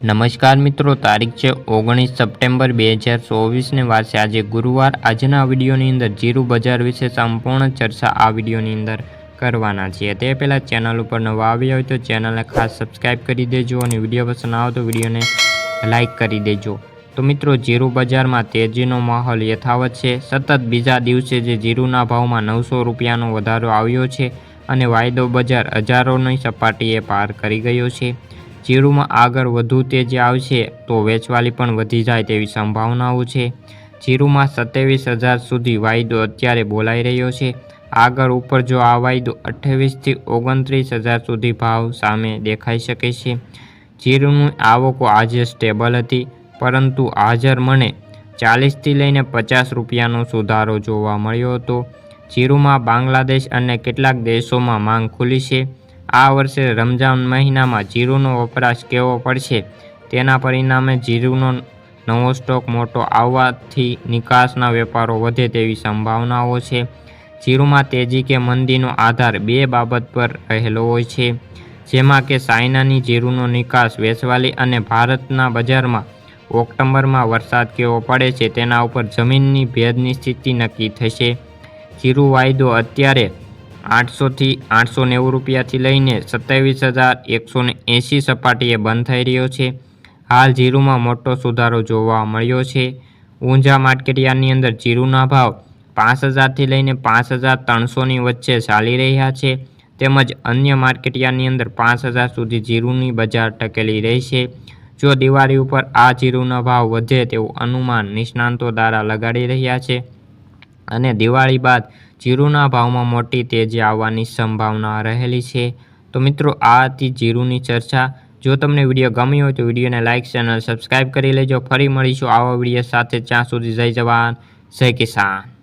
નમસ્કાર મિત્રો, તારીખ છે ઓગણીસ સપ્ટેમ્બર બે હજાર ચોવીસને વાસે આજે ગુરુવાર. આજના વિડીયોની અંદર જીરું બજાર વિશે સંપૂર્ણ ચર્ચા આ વિડીયોની અંદર કરવાના છીએ. તે પહેલાં ચેનલ ઉપર નવા આવ્યા હોય તો ચેનલને ખાસ સબસ્ક્રાઈબ કરી દેજો અને વીડિયો પસંદ આવે તો વિડીયોને લાઇક કરી દેજો. તો મિત્રો, જીરું બજારમાં તેજીનો માહોલ યથાવત છે. સતત બીજા દિવસે જે જીરુના ભાવમાં નવસો રૂપિયાનો વધારો આવ્યો છે અને વાયદો બજાર હજારોની સપાટીએ પાર કરી ગયો છે. જીરુમાં આગળ વધુ તેજી આવશે તો વેચવાલી પણ વધી જાય તેવી સંભાવનાઓ છે. જીરુમાં સત્યાવીસ હજાર સુધી વાયદો અત્યારે બોલાઈ રહ્યો છે. આગળ ઉપર જો આ વાયદો અઠ્ઠાવીસથી ઓગણત્રીસ હજાર સુધી ભાવ સામે દેખાઈ શકે છે. જીરુની આવકો આજે સ્ટેબલ હતી, પરંતુ હાજર મને ચાલીસથી લઈને પચાસ રૂપિયાનો સુધારો જોવા મળ્યો હતો. જીરુમાં બાંગ્લાદેશ અને કેટલાક દેશોમાં માંગ ખુલી છે. આ વર્ષે રમજાન મહિનામાં જીરુનો વપરાશ કેવો પડશે? તેના પરિણામે જીરુનો નવો સ્ટોક મોટો આવવાથી નિકાસના વેપારો વધે તેવી સંભાવનાઓ છે. જીરુમાં તેજી કે મંદીનો આધાર બે બાબત પર રહેલો હોય છે, જેમાં કે ચાઇનાની જીરુનો નિકાસ વેચવાલી અને ભારતના બજારમાં ઓક્ટોબરમાં વરસાદ કેવો પડે છે તેના ઉપર જમીનની ભેદની સ્થિતિ નક્કી થશે. જીરુ વાયદો અત્યારે આઠસોથી આઠસો નેવું રૂપિયાથી લઈને સત્યાવીસ હજાર એકસો ને એંસી સપાટીએ બંધ થઈ રહ્યો છે. હાલ જીરુમાં મોટો સુધારો જોવા મળ્યો છે. ઊંઝા માર્કેટયાર્ડની અંદર જીરુના ભાવ પાંચ હજારથી લઈને પાંચ હજાર ત્રણસોની વચ્ચે ચાલી રહ્યા છે. તેમજ અન્ય માર્કેટયાર્ડની અંદર પાંચ હજાર સુધી જીરુની બજાર ટકેલી રહેશે જો દિવાળી ઉપર આ જીરુના ભાવ વધે તેવું અનુમાન નિષ્ણાંતો દ્વારા લગાડી રહ્યા છે. અને દિવાળી બાદ જીરુના ભાવમાં મોટી તેજી આવવાની સંભાવના રહેલી છે. તો મિત્રો, આ હતી જીરુની ચર્ચા. જો તમને વીડિયો ગમ્યો હોય તો વિડીયોને લાઇક, ચેનલ સબસ્ક્રાઈબ કરી લેજો. ફરી મળીશું આવા વીડિયો સાથે. ત્યાં સુધી જય જવાન, જય કિસાન.